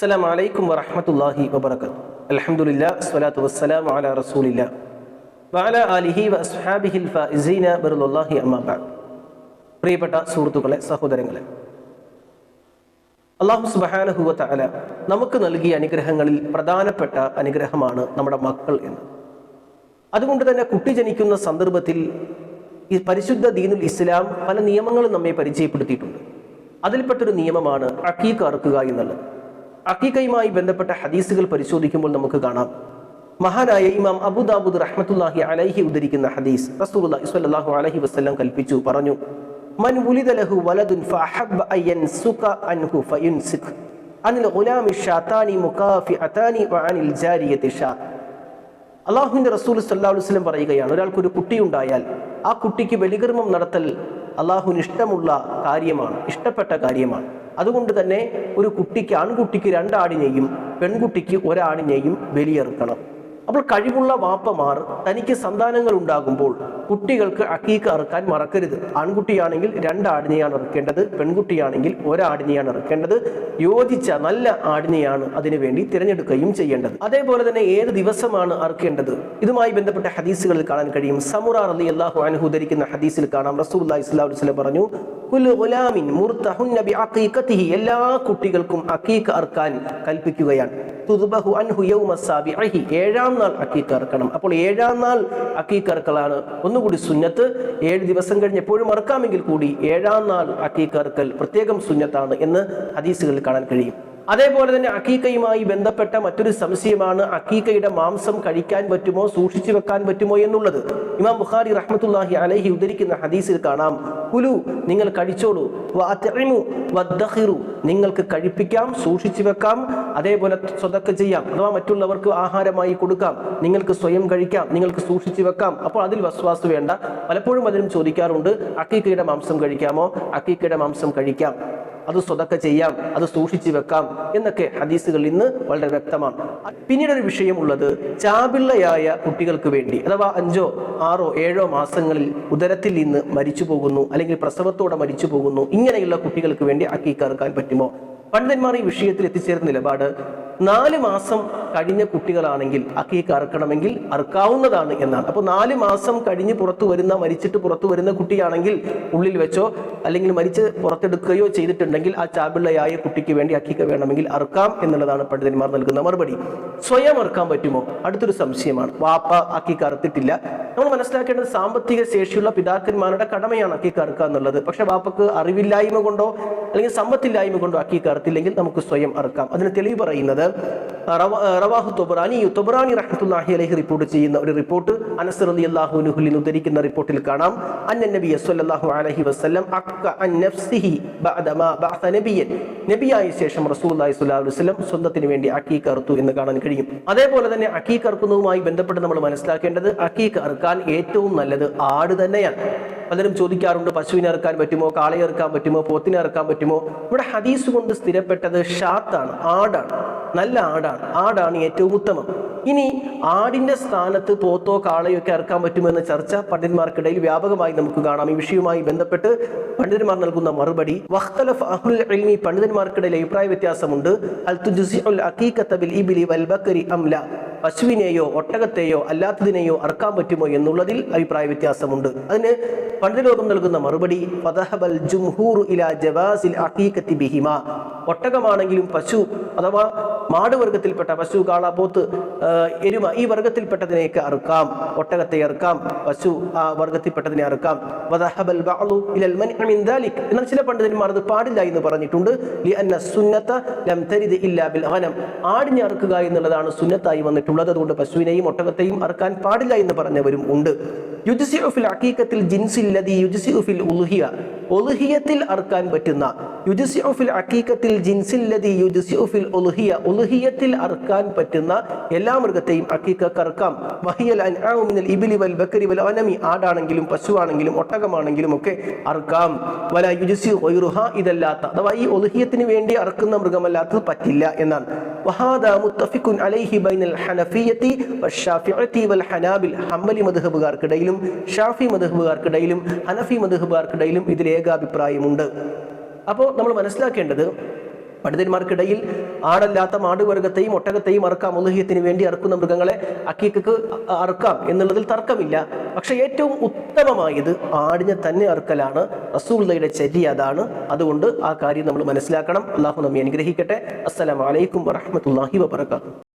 അസ്സലാം വലൈക്കും വറഹമത്തല്ലാഹി വബർക്കാത്തു അലഹമുല്ല സ്വലാത്തു വസ്സലാം അല റസൂലില്ല. വാല അലിഹി വസ്ഹാബിഹിൽ ഫൈസീന ബിറുല്ലാഹി അമ്മാബ പ്രിയപ്പെട്ട സുഹൃത്തുക്കളെ സഹോദരങ്ങളെ. അള്ളാഹു സുബാനഹുവത്ത അല നമുക്ക് നൽകിയ അനുഗ്രഹങ്ങളിൽ പ്രധാനപ്പെട്ട അനുഗ്രഹമാണ് നമ്മുടെ മക്കൾ എന്ന്. അതുകൊണ്ട് തന്നെ കുട്ടി ജനിക്കുന്ന സന്ദർഭത്തിൽ ഈ പരിശുദ്ധ ദീനുൽ ഇസ്ലാം പല നിയമങ്ങളും നമ്മെ പരിചയപ്പെടുത്തിയിട്ടുണ്ട്. അതിൽപ്പെട്ടൊരു നിയമമാണ് അക്കീക്ക് അറുക്കുക എന്നുള്ളത്. അക്കീക്കയുമായി ബന്ധപ്പെട്ട ഹദീസുകൾ പരിശോധിക്കുമ്പോൾ നമുക്ക് കാണാം. മഹാനായ ഇമാം അബുദാബുദ് റഹ്മത്തുല്ലാഹി അലൈഹി ഉദ്ധരിക്കുന്ന ഹദീസ് റസൂലുള്ളാഹി സ്വല്ലല്ലാഹു അലൈഹി വസല്ലം കൽപ്പിച്ചു പറഞ്ഞു മൻ വുലിദ ലഹു വലദുൻ ഫഅഹബ്ബ അൻ യൻസുക അൻഹു ഫയുൻസിക് അനിൽ ഗുലാമി ഷാതാനി മുകാഫിഅതാനി വഅനിൽ ജാരിയതി ഷാ. അള്ളാഹുവിന്റെ റസൂൽ സല്ലാ വസ്ലം പറയുകയാണ് ഒരാൾക്ക് ഒരു കുട്ടിയുണ്ടായാൽ ആ കുട്ടിക്ക് ബലികർമ്മം നടത്തൽ അള്ളാഹുവിന് ഇഷ്ടമുള്ള കാര്യമാണ് ഇഷ്ടപ്പെട്ട കാര്യമാണ്. അതുകൊണ്ട് തന്നെ ഒരു കുട്ടിക്ക് ആൺകുട്ടിക്ക് രണ്ടാടിനെയും പെൺകുട്ടിക്ക് ഒരാടിനെയും ബലിയെറുക്കണം അപ്പോൾ കഴിവുള്ള വാപ്പമാർ തനിക്ക് സന്താനങ്ങൾ ഉണ്ടാകുമ്പോൾ കുട്ടികൾക്ക് അക്കീക്ക് അറുക്കാൻ മറക്കരുത്. ആൺകുട്ടിയാണെങ്കിൽ രണ്ടാടിനെയാണ് ഇറക്കേണ്ടത് പെൺകുട്ടിയാണെങ്കിൽ ഒരാടിനെയാണ് ഇറക്കേണ്ടത് യോജിച്ച നല്ല ആടിനെയാണ് അതിനുവേണ്ടി തിരഞ്ഞെടുക്കുകയും ചെയ്യേണ്ടത്. അതേപോലെ തന്നെ ഏത് ദിവസമാണ് അറുക്കേണ്ടത്? ഇതുമായി ബന്ധപ്പെട്ട ഹദീസുകളിൽ കാണാൻ കഴിയും. സമുറാർ അലി അള്ളാഹു അനുഹു ധരിക്കുന്ന ഹദീസിൽ കാണാം. റസൂൽ വസ്ലം പറഞ്ഞു എല്ലാ കുട്ടികൾക്കും അക്കീക്ക് അർക്കാൻ കൽപ്പിക്കുകയാണ്. തുദ്ബഹു അൻഹു യൗമ ഏഴാം നാൾ അക്കീക്കറക്കണം അപ്പോൾ ഏഴാം നാൾ അക്കീക്കറക്കലാണ് ഒന്നുകൂടി സുന്നത്ത്. ഏഴ് ദിവസം കഴിഞ്ഞ് എപ്പോഴും മറക്കാമെങ്കിൽ കൂടി ഏഴാം നാൾ അക്കീക്കറക്കൽ പ്രത്യേകം സുന്നത്താണ് എന്ന് ഹദീസുകളിൽ കാണാൻ കഴിയും. അതേപോലെ തന്നെ അക്കീക്കയുമായി ബന്ധപ്പെട്ട മറ്റൊരു സംശയമാണ് അക്കീക്കയുടെ മാംസം കഴിക്കാൻ പറ്റുമോ സൂക്ഷിച്ചു വെക്കാൻ പറ്റുമോ എന്നുള്ളത്. ഇമാം ബുഖാരി റഹ്മത്തുല്ലാഹി അലഹി ഉദ്ധരിക്കുന്ന ഹദീസിൽ കാണാം. കുലു നിങ്ങൾ കഴിച്ചോളൂ. വദ്ദഹിറു നിങ്ങൾക്ക് കഴിപ്പിക്കാം സൂക്ഷിച്ചു വെക്കാം അതേപോലെ സ്വതക്ക ചെയ്യാം. അഥവാ മറ്റുള്ളവർക്ക് ആഹാരമായി കൊടുക്കാം നിങ്ങൾക്ക് സ്വയം കഴിക്കാം നിങ്ങൾക്ക് സൂക്ഷിച്ചു വെക്കാം. അപ്പോൾ അതിൽ വസ്വാസ് വേണ്ട. പലപ്പോഴും അതിനും ചോദിക്കാറുണ്ട് അക്കീക്കയുടെ മാംസം കഴിക്കാമോ? അക്കീക്കയുടെ മാംസം കഴിക്കാം. അത് സ്വതക്ക ചെയ്യാം അത് സൂക്ഷിച്ച് വെക്കാം എന്നൊക്കെ ഹദീസുകൾ ഇന്ന് വളരെ വ്യക്തമാണ്. പിന്നീട് ഒരു വിഷയമുള്ളത് ചാപിള്ളയായ കുട്ടികൾക്ക് വേണ്ടി അഥവാ അഞ്ചോ ആറോ ഏഴോ മാസങ്ങളിൽ ഉദരത്തിൽ നിന്ന് മരിച്ചു പോകുന്നു അല്ലെങ്കിൽ പ്രസവത്തോടെ മരിച്ചു പോകുന്നു ഇങ്ങനെയുള്ള കുട്ടികൾക്ക് വേണ്ടി അക്കീക്കറുക്കാൻ പറ്റുമോ? പണ്ഡിതന്മാർ ഈ വിഷയത്തിൽ എത്തിച്ചേർന്ന നിലപാട് നാല് മാസം കഴിഞ്ഞ കുട്ടികളാണെങ്കിൽ അക്കീക്ക് അറുക്കണമെങ്കിൽ അറുക്കാവുന്നതാണ് എന്നാണ്. അപ്പോൾ നാല് മാസം കഴിഞ്ഞ് പുറത്തു വരുന്ന മരിച്ചിട്ട് പുറത്തു വരുന്ന കുട്ടിയാണെങ്കിൽ ഉള്ളിൽ വെച്ചോ അല്ലെങ്കിൽ മരിച്ച് പുറത്തെടുക്കുകയോ ചെയ്തിട്ടുണ്ടെങ്കിൽ ആ ചാപിള്ളയായ കുട്ടിക്ക് വേണ്ടി അക്കീക്ക വേണമെങ്കിൽ അറുക്കാം എന്നുള്ളതാണ് പണ്ഡിതന്മാർ നൽകുന്ന മറുപടി. സ്വയം അറുക്കാൻ പറ്റുമോ? അടുത്തൊരു സംശയമാണ്. വാപ്പ അക്കീക്ക അറുത്തിട്ടില്ല. നമ്മൾ മനസ്സിലാക്കേണ്ടത് സാമ്പത്തിക ശേഷിയുള്ള പിതാക്കന്മാരുടെ കടമയാണ് അക്കീക്ക അറുക്കുക എന്നുള്ളത്. പക്ഷെ വാപ്പക്ക് അറിവില്ലായ്മ കൊണ്ടോ അല്ലെങ്കിൽ സമ്പത്തില്ലായ്മ കൊണ്ടോ അക്കീക്ക അറുത്തില്ലെങ്കിൽ നമുക്ക് സ്വയം അറുക്കാം. അതിന് തെളിവ് പറയുന്നത് റവാഹു തൊബറാനി. തൊബറാനി റഹ്മത്തുല്ലാഹി അലഹി റിപ്പോർട്ട് ചെയ്യുന്ന ഒരു റിപ്പോർട്ട് അനസ് അലി നിന്ന് ഉദ്ധരിക്കുന്ന റിപ്പോർട്ടിൽ കാണാം. അന്ന നബി അസ്വല്ലാഹു അലഹി വസ്ലം അക്ക അൻ നഫ്സിഹി നബിയായ ശേഷം റസൂൽ അലൈഹി വസല്ലം സ്വന്തത്തിന് വേണ്ടി അക്കീക്ക് അറുത്തു എന്ന് കാണാൻ കഴിയും. അതേപോലെ തന്നെ അക്കീക്ക് അറുക്കുന്നതുമായി ബന്ധപ്പെട്ട് നമ്മൾ മനസ്സിലാക്കേണ്ടത് അക്കീക്ക് അറുക്കാൻ ഏറ്റവും നല്ലത് ആട് തന്നെയാണ്. പലരും ചോദിക്കാറുണ്ട് പശുവിനെ ഇറക്കാൻ പറ്റുമോ കാളയെ ഇറക്കാൻ പറ്റുമോ പോത്തിനെ ഇറക്കാൻ പറ്റുമോ? ഇവിടെ ഹദീസ് കൊണ്ട് സ്ഥിരപ്പെട്ടത് ഷാത്താണ് ആടാണ്. നല്ല ആടാണ്. ആടാണ് ഏറ്റവും ഉത്തമം. ഇനി ആടിന്റെ സ്ഥാനത്ത് പോത്തോ കാളയോ ഒക്കെ ഇറക്കാൻ പറ്റുമെന്ന ചർച്ച പണ്ഡിതന്മാർക്കിടയിൽ വ്യാപകമായി നമുക്ക് കാണാം. ഈ വിഷയവുമായി ബന്ധപ്പെട്ട് പണ്ഡിതന്മാർ നൽകുന്ന മറുപടി വഖ്തലഫ് അഹുൽ ഇൽമി പണ്ഡിതന്മാർക്കിടയിൽ അഭിപ്രായ വ്യത്യാസമുണ്ട്. അംല പശുവിനെയോ ഒട്ടകത്തെയോ അല്ലാത്തതിനെയോ അറക്കാൻ പറ്റുമോ എന്നുള്ളതിൽ അഭിപ്രായ വ്യത്യാസമുണ്ട്. അതിന് പണ്ഡിതലോകം നൽകുന്ന മറുപടി ഇലാ ജവാസിൽ ബിഹിമ ഒട്ടകമാണെങ്കിലും പശു അഥവാ മാട് വർഗത്തിൽപ്പെട്ട പശു കാള പോത്ത് എരുമ ഈ വർഗത്തിൽപ്പെട്ടതിനെയൊക്കെ അറുക്കാം. ഒട്ടകത്തെ അറുക്കാം. പശു ആ വർഗത്തിൽപ്പെട്ടതിനെ അറുക്കാം. എന്നാൽ ചില പണ്ഡിതന്മാർ അത് പാടില്ല എന്ന് പറഞ്ഞിട്ടുണ്ട്. ആടിനെ അറുക്കുക എന്നുള്ളതാണ് സുന്നത്തായി വന്നിട്ടുള്ളത്. അതുകൊണ്ട് പശുവിനെയും ഒട്ടകത്തെയും അറുക്കാൻ പാടില്ല എന്ന് പറഞ്ഞവരും ഉണ്ട്. ഉൽഹിയത്തിൽ അറുക്കാൻ പറ്റുന്ന. ഉൽഹിയത്തിൽ അറുക്കാൻ പറ്റുന്ന എല്ലാ മൃഗത്തെയും മിനൽ ഇബ്ലി വൽ ബക്കരി വൽ അനമി ആടാണെങ്കിലും പശുവാണെങ്കിലും ഒട്ടകമാണെങ്കിലും ഒക്കെ അറുക്കാം. വല യുജിസി ഇതല്ലാത്ത. അഥവാ ഈ ഒലുഹിയത്തിന് വേണ്ടി അറുക്കുന്ന മൃഗമല്ലാത്തത് പറ്റില്ല എന്നാണ്. വഹാദ മുത്തഫിഖുൻ അലൈഹി ബൈനൽ ഹനഫിയത്തി വശാഫിഅത്തി വൽ ഹനാബിൽ ഹംബലി മദ്ഹബുകാർക്കിടയിലും ഷാഫി മദ്ഹബുകാർക്കിടയിലും ഹനഫി മദ്ഹബുകാർക്കിടയിലും ഇതിൽ ഏകാഭിപ്രായമുണ്ട് അപ്പോൾ നമ്മൾ മനസ്സിലാക്കേണ്ടത് പണ്ഡിതന്മാർക്കിടയിൽ ആടല്ലാത്ത മാടുവർഗത്തെയും ഒട്ടകത്തെയും അറുക്കാം. ഉലഹ്യത്തിന് വേണ്ടി അറുക്കുന്ന മൃഗങ്ങളെ അക്കീക്കക്ക് അറുക്കാം എന്നുള്ളതിൽ തർക്കമില്ല. പക്ഷേ ഏറ്റവും ഉത്തമമായത് ആടിനെ തന്നെ അറുക്കലാണ്. റസൂള്ളയുടെ ചര്യ അതാണ്. അതുകൊണ്ട് ആ കാര്യം നമ്മൾ മനസ്സിലാക്കണം. അള്ളാഹു നമ്മെ അനുഗ്രഹിക്കട്ടെ. അസ്സലാമലൈക്കും വറഹമത്തല്ലാഹി വബർക്കാത്തു